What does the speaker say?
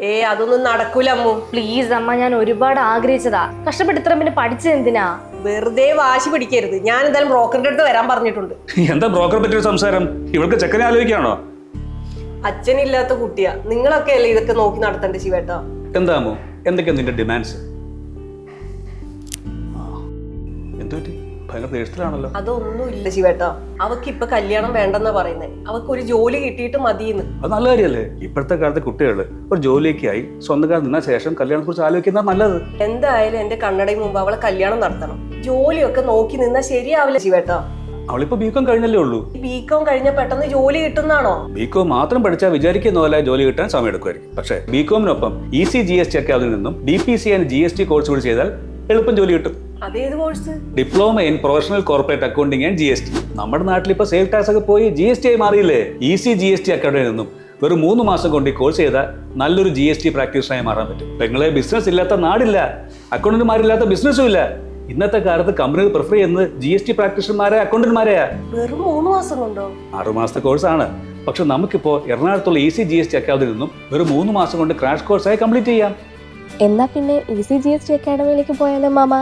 ഏ അതൊന്നും നടക്കൂല അമ്മു. പ്ലീസ് അമ്മ ഞാൻ ഒരുപാട് ആഗ്രഹിച്ചതാ. കഷ്ടപ്പെട്ട് ഇത്ര പിന്നെ പഠിച്ചത് എന്തിനാ? വെറുതെ വാശി പിടിക്കരുത്. ഞാൻ എന്തായാലും ബ്രോക്കറിന്റെ അടുത്ത് വരാൻ പറഞ്ഞിട്ടുണ്ട്. എന്താ ബ്രോക്കറെ പറ്റിയ സംസാരം? ഇവൾക്ക് ചെക്കനെ ആലോചിക്കാണോ? അച്ഛനില്ലാത്ത കുട്ടിയാ. നിങ്ങളൊക്കെ അല്ലേ ഇതൊക്കെ നോക്കി നടത്തണ്ടേ ശിവേട്ടാ? എന്താമോ എന്തൊക്കെയാ നിന്റെ ഡിമാൻഡ്സ് ഭയങ്കര അതൊന്നുമില്ല ശിവേട്ടാ. അവക്ക് ഇപ്പൊ കല്യാണം വേണ്ടെന്നാ പറയുന്നേ. അവക്ക് ഒരു ജോലി കിട്ടിയിട്ട് മതിയെന്ന്. അത് നല്ല കാര്യല്ലേ? ഇപ്പോഴത്തെ കാലത്തെ കുട്ടികൾ ഒരു ജോലിയൊക്കെ ആയി സ്വന്തം നിന്ന ശേഷം കല്യാണത്തെ കുറിച്ച് ആലോചിക്കുന്ന നല്ലത്. എന്തായാലും എന്റെ കണ്ണടയും മുമ്പ് അവളെ കല്യാണം നടത്തണം. ജോലിയൊക്കെ നോക്കി നിന്നാ ശരിയാവില്ല ശിവേട്ടാ. അവളിപ്പോ ബികോം കഴിഞ്ഞല്ലേ ഉള്ളൂ? ബികോം കഴിഞ്ഞ പെട്ടെന്ന് ജോലി കിട്ടുന്നാണോ? ബികോം മാത്രം പഠിച്ചാൽ വിചാരിക്കുന്ന പോലെ ജോലി കിട്ടാൻ സമയം എടുക്കുമായിരിക്കും പക്ഷേ ബികോമിനൊപ്പം E C G S T അക്കാദമിൽ നിന്നും D P C and G S T course കൂടി ചെയ്താൽ എളുപ്പം ജോലി കിട്ടും. അതേത് course? Diploma in professional corporate accounting and G S T. നമ്മുടെ നാട്ടിൽ ഇപ്പോൾ സെയിൽ ടാക്സ് ഒക്കെ പോയി ജി എസ് ടി ആയി മാറിയില്ലേ? E C G S T അക്കൗണ്ടിൽ നിന്നും. വെറും മൂന്ന് മാസം കൊണ്ട് ഈ കോഴ്സ് ചെയ്താൽ നല്ലൊരു ജി എസ് ടി പ്രാക്ടീഷണറായി മാറാൻ പറ്റും. നിങ്ങളെ ബിസിനസ് ഇല്ലാത്ത നാടില്ല. അക്കൗണ്ടന്റുമാരില്ലാത്ത ബിസിനസ്സും ഇല്ല. ഇന്നത്തെ കാലത്ത് കമ്പനികൾ പ്രിഫർ ചെയ്യുന്നത് ജി എസ് ടി പ്രാക്ടീഷണർമാരെ അക്കൗണ്ടന്റുമാരെയാ വെറും മൂന്ന് മാസം കൊണ്ടോ? ആറു മാസത്തെ കോഴ്സാണ് പക്ഷെ നമുക്കിപ്പോൾ എറണാകുളത്തുള്ള E C G S T അക്കാദമിയിൽ നിന്നും വെറും മൂന്ന് മാസം കൊണ്ട് ക്രാഷ് കോഴ്സായി കംപ്ലീറ്റ് ചെയ്യാം. എന്നാ പിന്നെ E C G S T അക്കാഡമിയിലേക്ക് പോയാലോ മാമ?